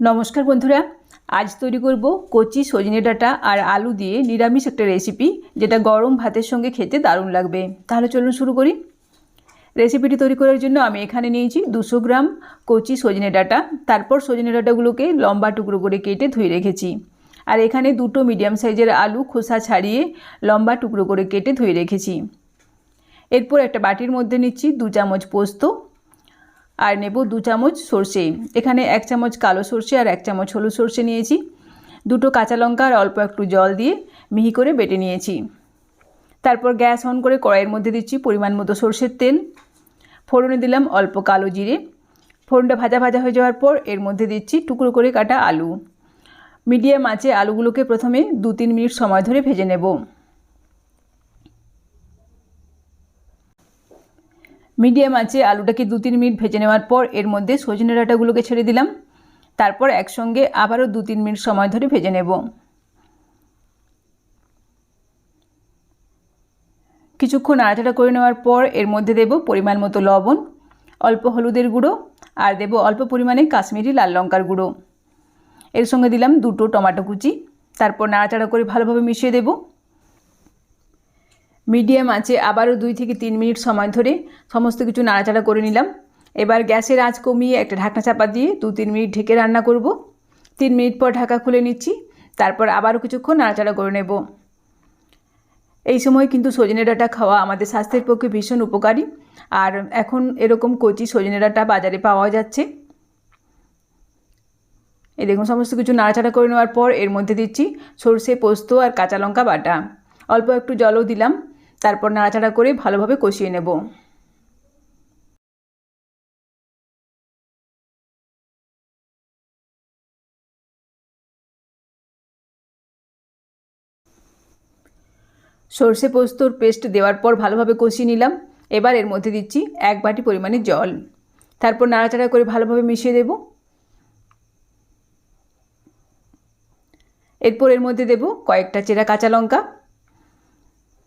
নমস্কার বন্ধুরা, আজ তৈরি করব কচি সজনে ডাঁটা আর আলু দিয়ে নিরামিষ একটা রেসিপি যেটা গরম ভাতের সঙ্গে খেতে দারুণ লাগবে। তাহলে চলুন শুরু করি। রেসিপিটি তৈরি করার জন্য আমি এখানে নিয়েছি দুশো গ্রাম কচি সজনে ডাঁটা। তারপর সজনে ডাঁটাগুলোকে লম্বা টুকরো করে কেটে ধুয়ে রেখেছি। আর এখানে দুটো মিডিয়াম সাইজের আলু খোসা ছাড়িয়ে লম্বা টুকরো করে কেটে ধুয়ে রেখেছি। এরপর একটা বাটির মধ্যে নিচ্ছি দু চামচ পোস্ত। আর নেব দু চামচ সর্ষে। এখানে এক চামচ কালো সর্ষে আর এক চামচ হলুদ সর্ষে নিয়েছি। দুটো কাঁচা লঙ্কা আর অল্প একটু জল দিয়ে মিহি করে বেটে নিয়েছি। তারপর গ্যাস অন করে কড়াইয়ের মধ্যে দিচ্ছি পরিমাণ মতো সর্ষের তেল। ফোড়নে দিলাম অল্প কালো জিরে। ফোড়নটা ভাজা ভাজা হয়ে যাওয়ার পর এর মধ্যে দিচ্ছি টুকরো করে কাটা আলু। মিডিয়াম আঁচে আলুগুলোকে প্রথমে দু তিন মিনিট সময় ধরে ভেজে নেব। মিডিয়াম আছে, আলুটাকে দু তিন মিনিট ভেজে নেওয়ার পর এর মধ্যে সজনে ডাঁটাগুলোকে ছেড়ে দিলাম। তারপর একসঙ্গে আবারও দু তিন মিনিট সময় ধরে ভেজে নেব। কিছুক্ষণ নাড়াচাড়া করে নেওয়ার পর এর মধ্যে দেব পরিমাণ মতো লবণ, অল্প হলুদের গুঁড়ো, আর দেব অল্প পরিমাণে কাশ্মীরি লাল লঙ্কার গুঁড়ো। এর সঙ্গে দিলাম দুটো টমাটো কুচি। তারপর নাড়াচাড়া করে ভালোভাবে মিশিয়ে দেবো। মিডিয়াম আঁচে আবারও দুই থেকে তিন মিনিট সময় ধরে সমস্ত কিছু নাড়াচাড়া করে নিলাম। এবার গ্যাসের আঁচ কমিয়ে একটা ঢাকনা চাপা দিয়ে দু তিন মিনিট ঢেকে রান্না করব। তিন মিনিট পর ঢাকা খুলে নিচ্ছি, তারপর আবারও কিছুক্ষণ নাড়াচাড়া করে নেব। এই সময় কিন্তু সজনে ডাঁটা খাওয়া আমাদের স্বাস্থ্যের পক্ষে ভীষণ উপকারী। আর এখন এরকম কচি সজনে ডাঁটা বাজারে পাওয়া যাচ্ছে। এই দেখুন, সমস্ত কিছু নাড়াচাড়া করে নেওয়ার পর এর মধ্যে দিচ্ছি সর্ষে, পোস্ত আর কাঁচা লঙ্কা বাটা। অল্প একটু জলও দিলাম। তারপর নাড়াচাড়া করে ভালোভাবে কষিয়ে নেব। সর্ষে পোস্তর পেস্ট দেওয়ার পর ভালোভাবে কষিয়ে নিলাম। এবার এর মধ্যে দিচ্ছি এক বাটি পরিমাণে জল। তারপর নাড়াচাড়া করে ভালোভাবে মিশিয়ে দেব। এরপর এর মধ্যে দেব কয়েকটা চেরা কাঁচা লঙ্কা।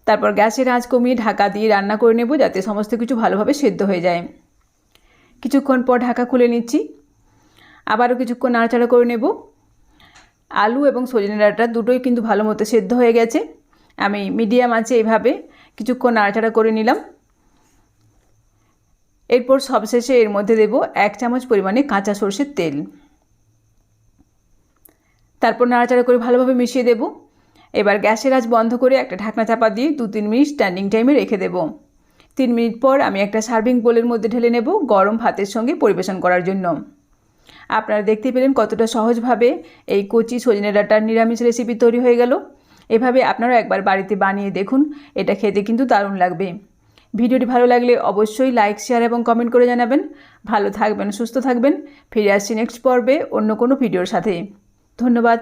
তারপর গ্যাসের আঁচ কমিয়ে ঢাকা দিয়ে রান্না করে নেব যাতে সমস্ত কিছু ভালোভাবে সেদ্ধ হয়ে যায়। কিছুক্ষণ পর ঢাকা খুলে নিচ্ছি। আবারও কিছুক্ষণ নাড়াচাড়া করে নেব। আলু এবং সজনে ডাঁটা দুটোই কিন্তু ভালো মতো সেদ্ধ হয়ে গেছে। আমি মিডিয়াম আছে এভাবে কিছুক্ষণ নাড়াচাড়া করে নিলাম। এরপর সবশেষে এর মধ্যে দেব এক চামচ পরিমাণে কাঁচা সর্ষের তেল। তারপর নাড়াচাড়া করে ভালোভাবে মিশিয়ে দেবো। এবার গ্যাসের আঁচ বন্ধ করে একটা ঢাকনা চাপা দিয়ে দু তিন মিনিট স্ট্যান্ডিং টাইমে রেখে দেব। তিন মিনিট পর আমি একটা সার্ভিং বোলের মধ্যে ঢেলে নেব গরম ভাতের সঙ্গে পরিবেশন করার জন্য। আপনারা দেখতে পেলেন কতটা সহজভাবে এই কচি সজনে ডাঁটার নিরামিষ রেসিপি তৈরি হয়ে গেল। এভাবে আপনারা একবার বাড়িতে বানিয়ে দেখুন, এটা খেতে কিন্তু দারুণ লাগবে। ভিডিওটি ভালো লাগলে অবশ্যই লাইক শেয়ার এবং কমেন্ট করে জানাবেন। ভালো থাকবেন, সুস্থ থাকবেন। ফিরে আসছি নেক্সট পর্বে অন্য কোনো ভিডিওর সাথে। ধন্যবাদ।